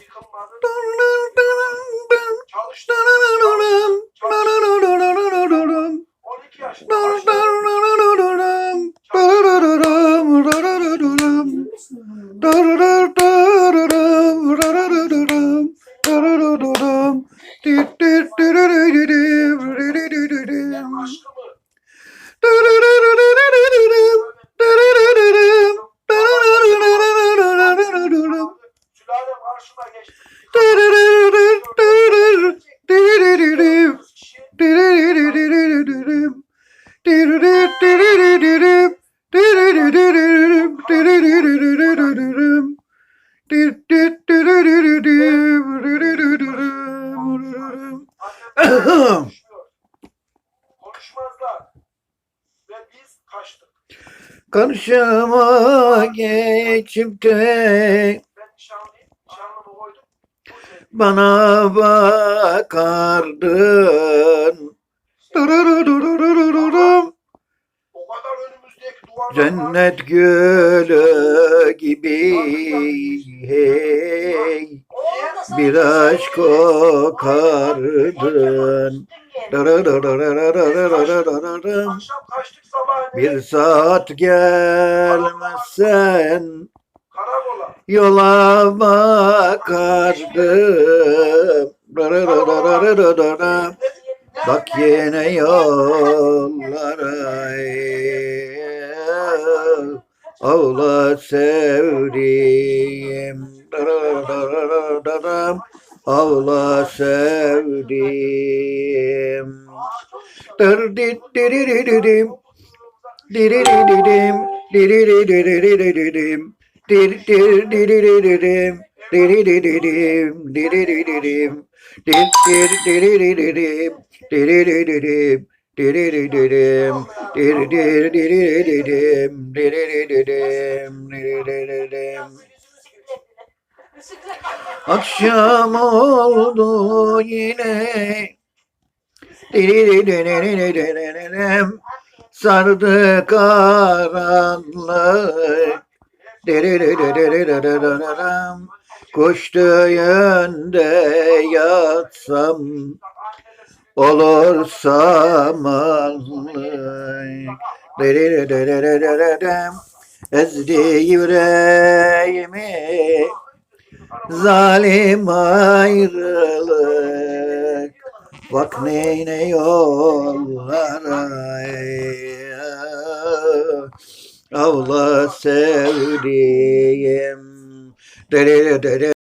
yıkanmaz, yıkanmaz. Çalıştım. Çalıştım. 12 yaşında başladım. Çalıştım. Aşkımı Konuşmazlar. Ve biz kaçtık. Karşıma geçip de bana bakardın. Cennet gülü gibi hey bir aşk kokardın. Bir saat gelmezsen yola bakardım. Bak yine yollara. Avlat sevdim. Darararararam. Avla sevdim. Dırdi diriririm. Diriririm. Diriririm. Diriririm. Diriririm. Diriririm. Diriririm. Diriririm. Akşam oldu yine. Diririm, sardı karanlık. Koştu yönde yatsam. Olursa mallık Diriririm Ezdi yüreğimi Zalim ayrılık. Bak neyine yollara. Avla sevdiğim. Dere dere